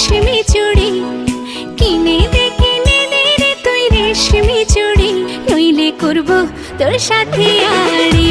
রেশমি চুড়ি। কিনে দেখে কিনে রে তুই রেশমি চুড়ি। নইলে করব তোর সাথে আড়ি।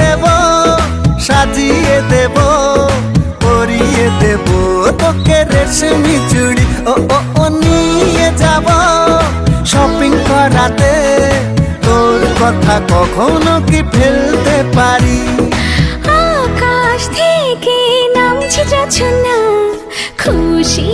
দেব, সাজিয়ে দেব, পরিয়ে দেব। তোকে রেশমি চুড়ি, ও ও নিয়ে যাব। শপিং করাতে তোর কথা কখনো কি ফেলতে পারি? আকাশ থেকে নামছে যাচ্ছ না খুশি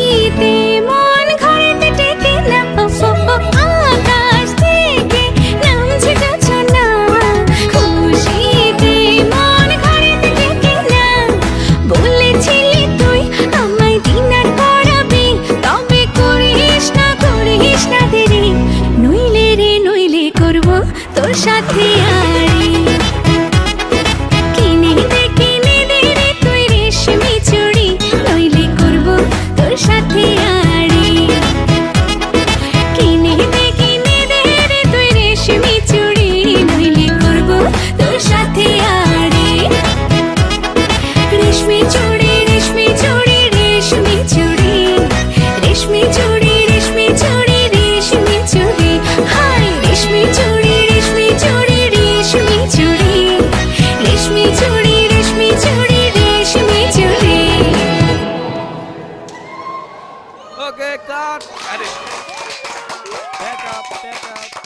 তোর সাথে আড়ি কিনে দে কিনে দে রে তুই রেশমি চুড়ি, নইলে করব তোর সাথে আড়ি কিনে দে কিনে দে রে তুই রেশমি চুড়ি, নইলে করব তোর সাথে আড়ি রেশমি চুড়ি রেশমি চুড়ি রেশমি চুড়ি রেশমি চুড়ি। Okay, start. Fertig. Backup, backup.